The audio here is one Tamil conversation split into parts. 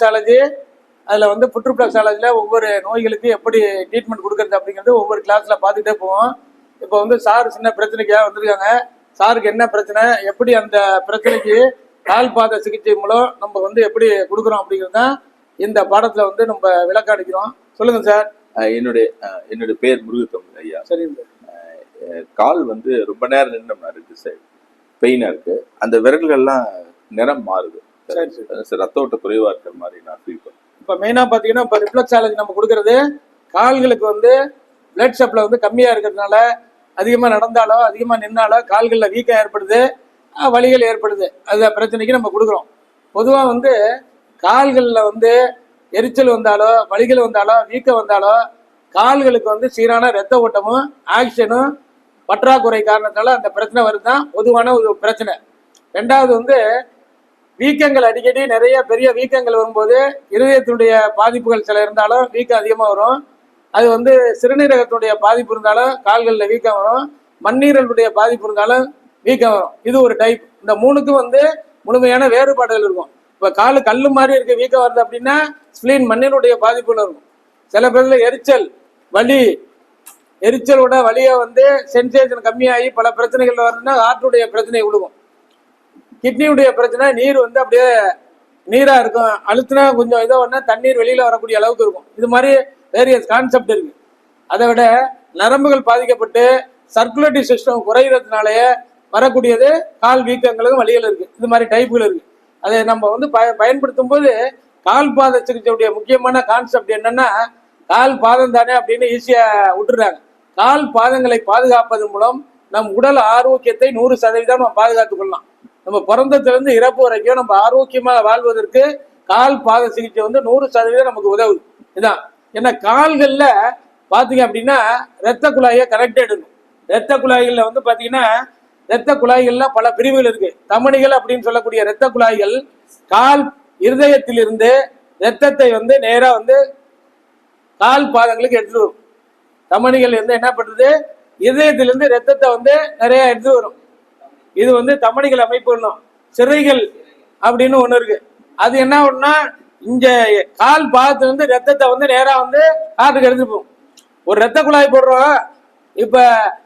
ரிஃப்ளெக்ஸாலஜி அதில் வந்து புற்றுப்ளெக்ஸாலஜியில் ஒவ்வொரு நோய்களுக்கு எப்படி ட்ரீட்மெண்ட் கொடுக்கறது அப்படிங்கிறது ஒவ்வொரு கிளாஸில் பார்த்துட்டே போவோம். இப்போ வந்து சார் சின்ன பிரச்சனைக்காக வந்திருக்காங்க. சாருக்கு என்ன பிரச்சனை எப்படி அந்த பிரச்சனைக்கு கால் பாத சிகிச்சை மூலம் நம்ம வந்து எப்படி கொடுக்குறோம் அப்படிங்கிறது தான் இந்த பாடத்தில் வந்து நம்ம விளக்கம் அளிக்கிறோம் சொல்லுங்க சார். என்னுடைய என்னுடைய பேர் முருகத்தமிழ் ஐயா. சரிங்க அஹ் கால் வந்து ரொம்ப நேரம் நின்னோம்னா இருக்கு சார். பெயினா இருக்கு. அந்த விரல்கள்லாம் நிறம் மாறுது. அஹ் ரத்த ஓட்ட குறைவா இருக்கிற மாதிரி நான் ஃபீல் பண்ணேன் இப்போ மெயினாக பார்த்தீங்கன்னா இப்போ ரிஃப்ளெக்ஸாலஜி நம்ம கொடுக்கறது கால்களுக்கு வந்து பிளட் சப்ளை வந்து கம்மியாக இருக்கிறதுனால அதிகமாக நடந்தாலோ அதிகமாக நின்னாலோ கால்களில் வீக்கம் ஏற்படுது. அஹ் வலிகள் ஏற்படுது. அந்த பிரச்சனைக்கு நம்ம கொடுக்குறோம். பொதுவாக வந்து கால்களில் வந்து எரிச்சல் வந்தாலோ வலிகள் வந்தாலோ வீக்கம் வந்தாலோ கால்களுக்கு வந்து சீரான ரத்த ஓட்டமும் ஆக்சிஜனும் பற்றாக்குறை காரணத்தால அந்த பிரச்சனை வருது தான் பொதுவான ஒரு பிரச்சனை. ரெண்டாவது வந்து வீக்கங்கள் அடிக்கடி நிறைய பெரிய வீக்கங்கள் வரும்போது இருதயத்தினுடைய பாதிப்புகள் சில இருந்தாலும் வீக்கம் அதிகமாக வரும். அது வந்து சிறுநீரகத்தினுடைய பாதிப்பு இருந்தாலும் கால்களில் வீக்கம் வரும். மண்ணீரலுடைய பாதிப்பு இருந்தாலும் வீக்கம் வரும். இது ஒரு டைப் இந்த மூணுக்கும் வந்து முழுமையான வேறுபாடுகள் இருக்கும். இப்போ காலு கல் மாதிரி இருக்க வீக்கம் வருது அப்படின்னா ஸ்பிளீன் மண்ணீருடைய பாதிப்புகள் இருக்கும். சில பேரில் எரிச்சல் வலி. எரிச்சலோட வலியை வந்து சென்சேஷன் கம்மியாகி பல பிரச்சனைகள் வருதுன்னா ஹார்ட்டுடைய பிரச்சனை விழுகும் கிட்னியுடைய பிரச்சனை நீர் வந்து அப்படியே நீராக இருக்கும். அழுத்தினா கொஞ்சம் இதோ ஒன்றா தண்ணீர் வெளியில் வரக்கூடிய அளவுக்கு இருக்கும். இது மாதிரி வேரியஸ் கான்செப்ட் இருக்கு. அதை விட நரம்புகள் பாதிக்கப்பட்டு சர்க்குலேட்டரி சிஸ்டம் குறைகிறதுனாலயே வரக்கூடியது கால் வீக்கங்களுக்கும் வழிகள் இருக்கு. இது மாதிரி டைப்புகள் இருக்கு. அதை நம்ம வந்து பய பயன்படுத்தும் போது கால் பாத சிகிச்சையுடைய முக்கியமான கான்செப்ட் என்னன்னா கால் பாதம் தானே அப்படின்னு ஈஸியா விட்டுறாங்க. கால் பாதங்களை பாதுகாப்பதன் மூலம் நம் உடல் ஆரோக்கியத்தை நூறு சதவீதம் நம்ம பாதுகாத்துக் கொள்ளலாம். நம்ம பிறந்ததுலேருந்து இறப்பு வரைக்கும் நம்ம ஆரோக்கியமாக வாழ்வதற்கு கால் பாத சிகிச்சை வந்து நூறு சதவீதம் நமக்கு உதவுது. இதான் ஏன்னா கால்களில் பார்த்தீங்க அப்படின்னா ரத்த குழாயை கரெக்டாக எடுக்கும் ரத்த குழாய்களில் வந்து பார்த்தீங்கன்னா ரத்த குழாய்கள்லாம் பல பிரிவுகள் இருக்கு. தமணிகள் அப்படின்னு சொல்லக்கூடிய ரத்த குழாய்கள் கால் இருதயத்திலிருந்து ரத்தத்தை வந்து நேராக வந்து கால் பாதங்களுக்கு எடுத்துட்டு வரும். தமனிகள் வந்து என்ன பண்ணுறது இதயத்திலிருந்து ரத்தத்தை வந்து நிறைய எடுத்து வரும். இது வந்து தமிழிகள் அமைப்பு சிறைகள் அப்படின்னு ஒண்ணு இருக்கு. அது என்ன ஒண்ணுனா இங்க கால் பாதத்துல இருந்து ரத்தத்தை வந்து நேரா வந்து காட்டுக்கு எடுத்துப்போம் போகும். ஒரு ரத்த குழாய் போடுறோம். இப்ப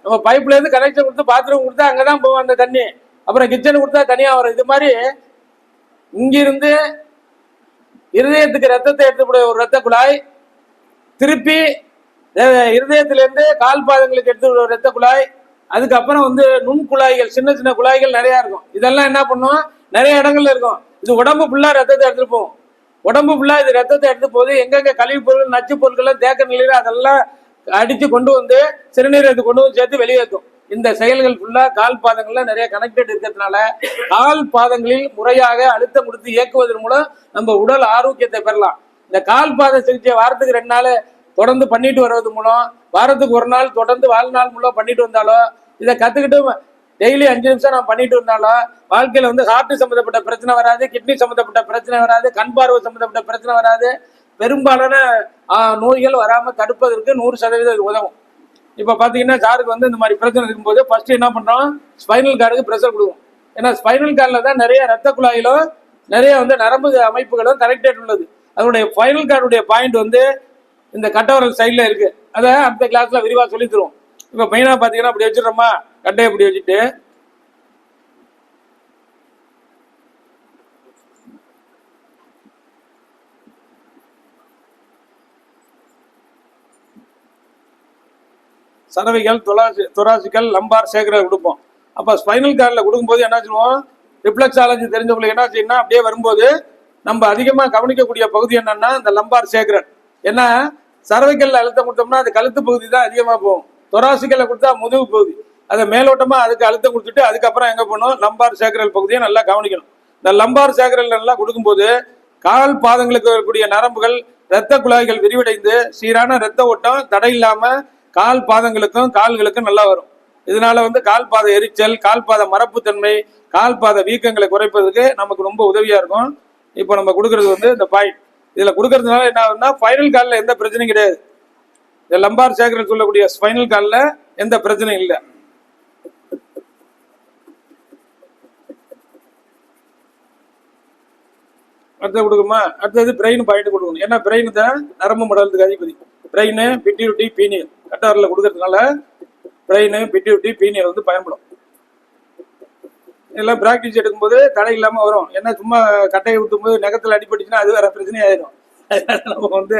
நம்ம பைப்ல இருந்து கனெக்ஷன் கொடுத்து பாத்ரூம் கொடுத்தா அங்கதான் போகும் அந்த தண்ணி. அப்புறம் கிச்சன் கொடுத்தா தனியா வரும். இது மாதிரி இங்கிருந்து இருதயத்துக்கு ரத்தத்தை எடுத்துக்கூடிய ஒரு ரத்த குழாய் திருப்பி இருதயத்திலிருந்து கால் பாதங்களுக்கு எடுத்துக்கூடிய ஒரு ரத்த குழாய் அதுக்கப்புறம் வந்து நுண் குழாய்கள் சின்ன சின்ன குழாய்கள் நிறைய இருக்கும். இதெல்லாம் என்ன பண்ணும்? நிறைய இடங்கள்ல இருக்கும். இது உடம்பு ஃபுல்லா ரத்தத்தை எடுத்துட்டு போகும். உடம்பு ஃபுல்லா இது ரத்தத்தை எடுத்து போகுது. எங்கெங்க கழிவுப் பொருள் நச்சு பொருட்கள் தேக்க நிலையில அதெல்லாம் அடிச்சு கொண்டு வந்து சிறுநீரகத்தை கொண்டு வந்து சேர்த்து வெளியேற்றும் இந்த செயல்கள் ஃபுல்லா கால் பாதங்கள்ல நிறைய கனெக்டட் இருக்கிறதுனால கால் பாதங்களில் முறையாக அழுத்தம் கொடுத்து இயக்குவதன் மூலம் நம்ம உடல் ஆரோக்கியத்தை பெறலாம். இந்த கால் பாத சிகிச்சை வாரத்துக்கு ரெண்டு நாள் தொடர்ந்து பண்ணிட்டு வர்றது மூலம் வாரத்துக்கு ஒரு நாள் தொடர்ந்து வாழ்நாள் முழுவதும் பண்ணிட்டு வந்தாலோ இதை கத்துக்கிட்டு டெய்லி அஞ்சு நிமிஷம் நான் பண்ணிட்டு வந்தாலும் வாழ்க்கையில வந்து ஹார்ட் சம்மந்தப்பட்ட பிரச்சனை வராது கிட்னி சம்மந்தப்பட்ட பிரச்சனை வராது கண் பார்வை சம்மந்தப்பட்ட பிரச்சனை வராது. பெரும்பாலான நோய்கள் வராமல் தடுப்பதற்கு நூறு சதவீதம் உதவும். இப்போ பார்த்தீங்கன்னா சாருக்கு வந்து இந்த மாதிரி பிரச்சனை இருக்கும்போது ஃபர்ஸ்ட் என்ன பண்ணுறோம் ஸ்பைனல் கார்டுக்கு ப்ரெஷர் கொடுக்கும். ஏன்னா ஸ்பைனல் கார்டில் தான் நிறைய ரத்த குழாயிலும் நிறைய வந்து நரம்பு அமைப்புகளும் கனெக்டட் உள்ளது. அதனுடைய ஸ்பைனல் கார்டுடைய பாயிண்ட் வந்து இந்த கட்டவரல் சைடில் இருக்குது அதை அடுத்த கிளாஸ்ல விரிவாக சொல்லி தருவோம் இப்போ மெயினாக பார்த்தீங்கன்னா அப்படி வச்சிருமா கட்டையை இப்படி வச்சுட்டு. சரவிகள் தொலாசி தொராசிக்கல் லம்பார் சேகர கொடுப்போம். அப்போ ஸ்பைனல் கார்டில் கொடுக்கும்போது என்ன சொல்லுவோம்? ரிஃப்ளெக்ஸாலஜி தெரிஞ்சவங்களுக்கு என்ன செய்யணும் அப்படியே வரும்போது நம்ம அதிகமாக கவனிக்கக்கூடிய பகுதி என்னன்னா இந்த லம்பார் சேகரன். ஏன்னா சரவைக்கல்ல அழுத்தம் கொடுத்தோம்னா அது கழுத்து பகுதி தான் அதிகமாக போகும். தொராசிக்கல்ல கொடுத்தா முதுகு பகுதி. அதை மேலோட்டமா அதுக்கு அழுத்தம் கொடுத்துட்டு அதுக்கப்புறம் எங்க போகணும்? லம்பார் சேகரல் பகுதியை நல்லா கவனிக்கணும். இந்த லம்பார் சேகரல் நல்லா கொடுக்கும்போது கால் பாதங்களுக்கு வரக்கூடிய நரம்புகள் இரத்த குழாய்கள் விரிவடைந்து சீரான இரத்த ஓட்டம் தடை இல்லாம கால் பாதங்களுக்கும் கால்களுக்கும் நல்லா வரும். இதனால வந்து கால் பாத எரிச்சல் கால் பாத மரப்புத்தன்மை கால் பாத வீக்கங்களை குறைப்பதற்கு நமக்கு ரொம்ப உதவியா இருக்கும். இப்போ நம்ம கொடுக்கறது வந்து இந்த பாயிண்ட் இதுல கொடுக்கறதுனால என்ன ஆகுதுன்னா ஃபைனல் காலில் எந்த பிரச்சனையும் கிடையாது. இந்த லம்பார் சேகரல் சொல்லக்கூடிய ஸ்பைனல் காலில் எந்த பிரச்சனையும் இல்லை. அடுத்தது கொடுக்குமா அடுத்தது பிரெயின் பாயிண்ட் கொடுக்கணும். ஏன்னா பிரெயின் தான் நரம்பு மடலத்துக்கு அதிபதி. பிரெயின் பிட்யூட்டி பீனியல் கட்டாரில் கொடுக்கறதுனால பிரெயின் பிட்யூட்டி பீனியல் வந்து பயன்படும். எல்லாம் ப்ராக்டிஸ் எடுக்கும்போது தடை இல்லாமல் வரும். ஏன்னா சும்மா கட்டையை ஊற்றும் போது நகத்தில் அடிபட்டுச்சுன்னா அது வேற பிரச்சனை ஆயிடும். அதனால நம்ம வந்து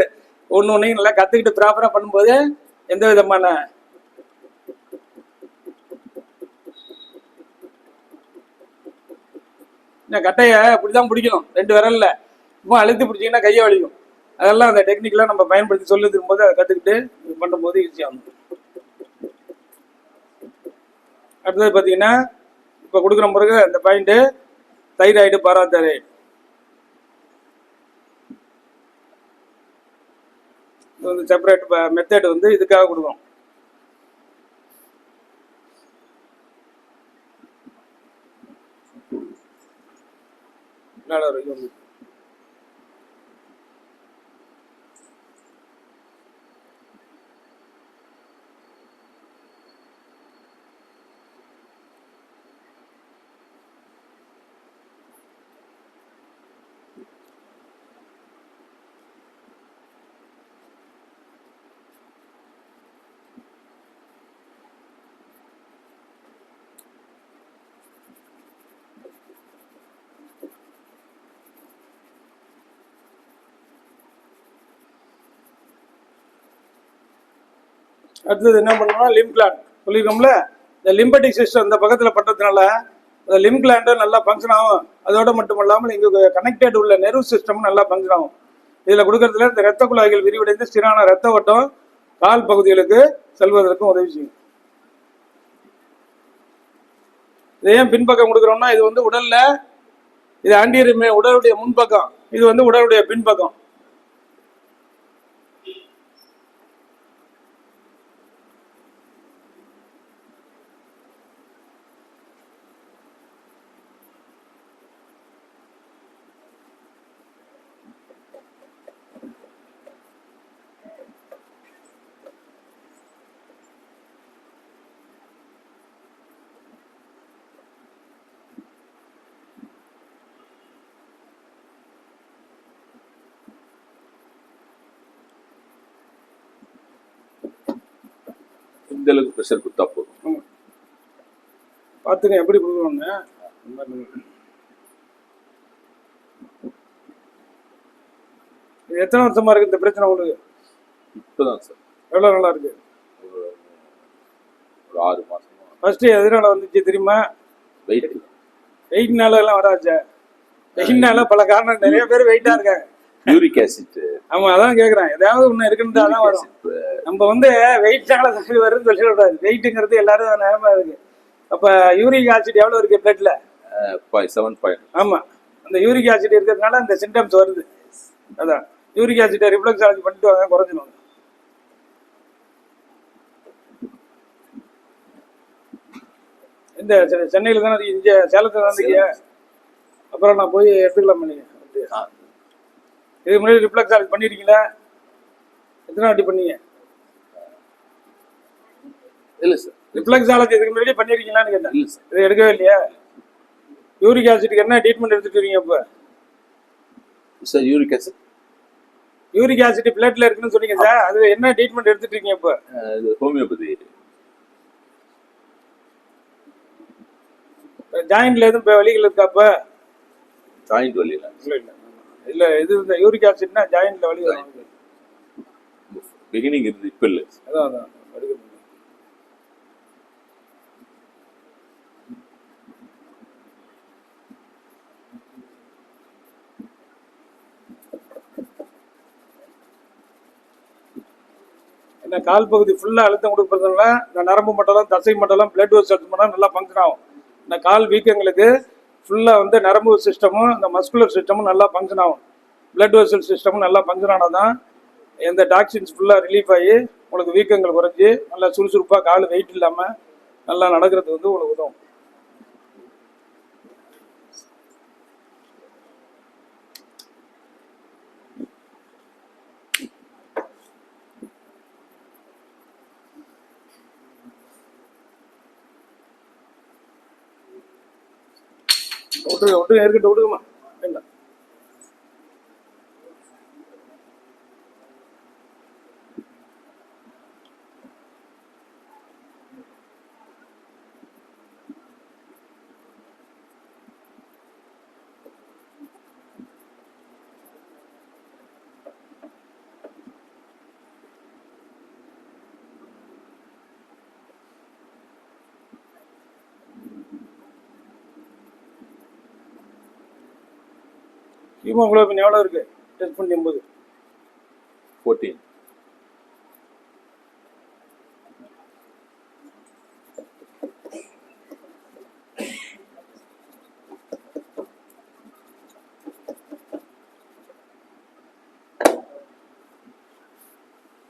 ஒன்று ஒன்றையும் நல்லா கற்றுக்கிட்டு ப்ராப்பராக பண்ணும்போது எந்த விதமான இந்த கட்டையை அப்படிதான் பிடிக்கணும். ரெண்டு விரலில். சும்மா அழுத்தி பிடிச்சிங்கன்னா கையை வலிக்கும். அதெல்லாம் அந்த டெக்னிக்கெலாம் நம்ம பயன்படுத்தி சொல்லி தரும்போது அதை கற்றுக்கிட்டு இது பண்ணும்போது ஈஸியாக வந்துடும் அடுத்தது பார்த்தீங்கன்னா இப்போ கொடுக்குற பிறகு அந்த பாயிண்ட்டு தைராய்டு பாராதைராய்டு இது வந்து செப்பரேட் மெத்தட் வந்து இதுக்காக கொடுக்கும் நல்லா இருக்கும் அடுத்தது என்ன பண்ணணும்னா லிம் கிளாண்ட் சொல்லியிருக்கோம்ல இந்த லிம்பட்டிக் சிஸ்டம் இந்த பக்கத்தில் பட்டதுனால அந்த லிம் கிளாண்டும் நல்லா ஃபங்க்ஷன் ஆகும். அதோட மட்டும் இல்லாமல் இங்கே கனெக்டட் உள்ள நெர்வ் சிஸ்டமும் நல்லா ஃபங்க்ஷன் ஆகும். இதில் கொடுக்கறதுல இந்த ரத்த குழாய்கள் விரிவடைந்து சீரான ரத்த ஓட்டம் கால் பகுதிகளுக்கு செல்வதற்கும் உதவி செய்யும். இது ஏன் பின்பக்கம் கொடுக்குறோம்னா இது வந்து உடலில் இது ஆண்டியர் உடலுடைய முன்பக்கம். இது வந்து உடலுடைய பின்பக்கம். இந்த அளவுக்கு ப்ரெஷர் கொடுத்தா போதும். பார்த்துங்க எப்படி கொடுக்கணும்னு. எத்தனை வருஷமா இருக்கு இந்த பிரச்சனை உங்களுக்கு? இப்போதான் சார் எவ்வளோ நல்லா இருக்கு? ஒரு ஆறு மாசமா. ஃபர்ஸ்ட் எதனால வந்துச்சு தெரியுமா? வெயிட் வெயிட்னால எல்லாம் வராச்சா வெயிட்னால பல காரணம் நிறைய பேர் வெயிட்டா இருக்காங்க. யூரிக் ஆசிட் ஆமா அதான் கேக்குறேன். ஏதாவது ஒண்ணு இருக்குன்னு தான் வரும். நம்ம வந்து வெயிட்னால வருதுன்னு சொல்லிடக்கூடாது. வெயிட்டுங்கிறது எல்லாரும் நேரமா இருக்கு. அப்ப யூரிக் ஆசிட் எவ்வளவு இருக்கு பிளட்ல செவன் பாயிண்ட் ஆமா. அந்த யூரிக் ஆசிட் இருக்கிறதுனால அந்த சிம்டம்ஸ் வருது. அதான். யூரிக் ஆசிட்டை ரிஃப்ளெக்ஸ் ஆலஜி பண்ணிட்டு வாங்க குறைஞ்சிடும் இந்த சென்னையில தானே? இங்க சேலத்துல தான் அப்புறம் நான் போய் எடுத்துக்கலாம் நீங்க இதுக்கு முன்னாடி ரிஃப்ளெக்ஸ் ஆலஜி பண்ணிருக்கீங்களா? எத்தனை வாட்டி பண்ணீங்க? இல்ல சார். ரிஃப்ளெக்ஸ் ஆலஜி இதுக்கு முன்னாடி பண்ணிருக்கீங்களான்னு கேட்டேன். இல்ல சார். இது எடுக்கவே இல்லையா? யூரிக் ஆசிட்டுக்கு என்ன ட்ரீட்மெண்ட் எடுத்துட்டு இருக்கீங்க இப்போ? Sir uric acid. Uric acid பிளட்ல இருக்குன்னு சொன்னீங்க சார். அது என்ன ட்ரீட்மெண்ட் எடுத்துட்டு இருக்கீங்க இப்போ? இது ஹோமியோபதி. ஜாயிண்ட்ல எதுவும் வலிகள் இருக்கா இப்போ? ஜாயிண்ட் வலியில. இல்ல இல்ல. இல்ல இது இந்த யூரிக் ஆசிட்னா ஜாயிண்ட்ல வலி வரும் பிகினிங் இருந்து இப்ப இல்ல. அதான் அதான். என்ன கால் பகுதி ஃபுல்லா அழுத்தம் கொடுக்கறதுனால இந்த நரம்பு மண்டலம் தசை மண்டலம் பிளட் வெசல்ஸ் மண்டலம் நல்லா ஃபங்க்ஷன் ஆகும். இந்த கால் வீக்கங்களுக்கு ஃபுல்லாக வந்து நரம்பு சிஸ்டமும் இந்த மஸ்குலர் சிஸ்டமும் நல்லா ஃபங்க்ஷன் ஆகும். பிளட் வெசல் சிஸ்டமும் நல்லா ஃபங்க்ஷன் ஆனாதான் எந்த டாக்ஸின்ஸ் ஃபுல்லாக ரிலீஃப் ஆகி உங்களுக்கு வீக்கங்கள் குறைஞ்சி நல்லா சுறுசுறுப்பாக கால் வெயிட் இல்லாமல் நல்லா நடக்கிறது வந்து உங்களுக்கு உதவும். ഒട്ട് ഒട്ട് നേരിട്ട് ഒട്ടുക വേണ്ട ஹீமோகுளோபின் எவ்வளோ இருக்கு? டெஸ்ட் பண்ணும் போது ஃபோர்டீன்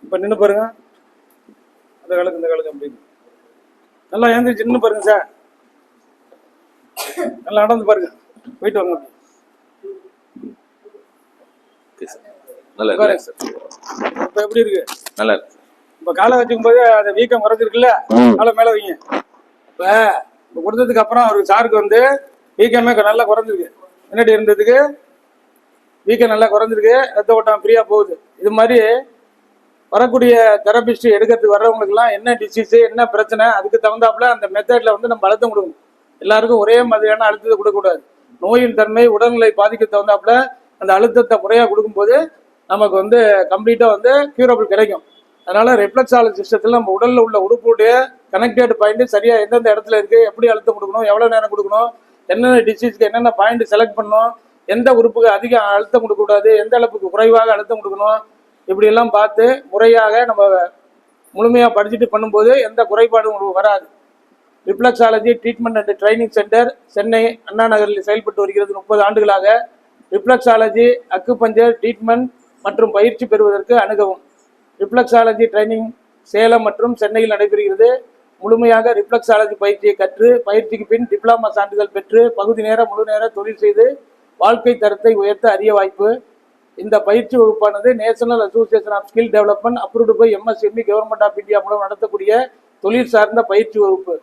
இப்போ நின்று பாருங்க. அந்த காலுக்கு இந்த காலுக்கு அப்படின்னு. நல்லா ஏந்திரிச்சு நின்று பாருங்க சார். நல்லா நடந்து பாருங்க. போயிட்டு வாங்க. Okay sir. நல்லா இருக்கு சார்? இப்போ எப்படி இருக்கு? நல்லா இருக்கு. இப்போ காலை வச்சுக்கும் போது அந்த வீக்கம் குறைஞ்சிருக்குல்ல? காலை மேலே வைங்க. இப்போ இப்போ கொடுத்ததுக்கு அப்புறம் அவருக்கு சாருக்கு வந்து வீக்கமே நல்லா குறைஞ்சிருக்கு. முன்னாடி இருந்ததுக்கு வீக்கம் நல்லா குறைஞ்சிருக்கு. ரத்த ஓட்டம் ஃப்ரீயாக போகுது. இது மாதிரி வரக்கூடிய தெரபிஸ்ட் எடுக்கிறதுக்கு வர்றவங்களுக்குலாம் என்ன டிசீஸு என்ன பிரச்சனை அதுக்கு தகுந்தாப்புல அந்த மெத்தடில் வந்து நம்ம அழுத்தம் கொடுக்கணும். எல்லாருக்கும் ஒரே மாதிரியான அழுத்தத்தை கொடுக்கக்கூடாது. நோயின் தன்மை உடல்நிலை பாதிக்க தகுந்தாப்புல அந்த அழுத்தத்தை முறையாக கொடுக்கும்போது நமக்கு வந்து கம்ப்ளீட்டாக வந்து கியூரபிள் கிடைக்கும். அதனால் ரெஃப்ளெக்ஸாலஜி சிஸ்டத்தில் நம்ம உடலில் உள்ள உறுப்புடைய கனெக்டட் பாயிண்ட் சரியாக எந்தெந்த இடத்துல இருக்குது எப்படி அழுத்தம் கொடுக்கணும் எவ்வளோ நேரம் கொடுக்கணும் என்னென்ன டிசீஸ்க்கு என்னென்ன பாயிண்ட் செலக்ட் பண்ணணும் எந்த உறுப்புக்கு அதிக அழுத்தம் கொடுக்கக்கூடாது எந்த அளவுக்கு குறைவாக அழுத்தம் கொடுக்கணும் இப்படியெல்லாம் பார்த்து முறையாக நம்ம முழுமையாக படிச்சுட்டு பண்ணும்போது எந்த குறைபாடும் உங்களுக்கு வராது. Reflexology treatment and training centre Chennai அண்ணா நகரில் செயல்பட்டு வருகிறது முப்பது ஆண்டுகளாக. ரிஃப்ளெக்ஸாலஜி அக்குபஞ்சர் ட்ரீட்மெண்ட் மற்றும் பயிற்சி பெறுவதற்கு அணுகவும். ரிஃப்ளெக்ஸாலஜி ட்ரைனிங் சேலம் மற்றும் சென்னையில் நடைபெறுகிறது. முழுமையாக ரிஃப்ளெக்ஸாலஜி பயிற்சியை கற்று பயிற்சிக்கு பின் டிப்ளமா சான்றிதழ் பெற்று பகுதி நேர முழு நேர தொழில் செய்து வாழ்க்கை தரத்தை உயர்த்த அரிய வாய்ப்பு. இந்த பயிற்சி வகுப்பானது national association of skill development approved by MSME government of India மூலம் நடத்தக்கூடிய தொழில் சார்ந்த பயிற்சி வகுப்பு.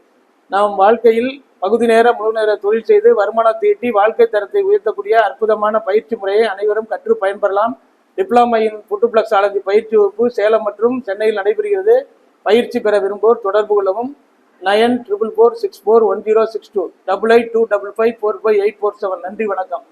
நாம் வாழ்க்கையில் பகுதி நேர முழு நேர தொழில் செய்து வருமானத்தை ஈட்டி வாழ்க்கை தரத்தை உயர்த்தக்கூடிய அற்புதமான பயிற்சி முறையை அனைவரும் கற்று பயன்பெறலாம். டிப்ளமா இன் புட்டுப்ளக்ஸாலஜி பயிற்சி வகுப்பு சேலம் மற்றும் சென்னையில் நடைபெறுகிறது. பயிற்சி பெற விரும்புவோர் தொடர்பு கொள்ளவும். Nine triple four six four one zero six two double eight two double five four five eight four seven. நன்றி வணக்கம்.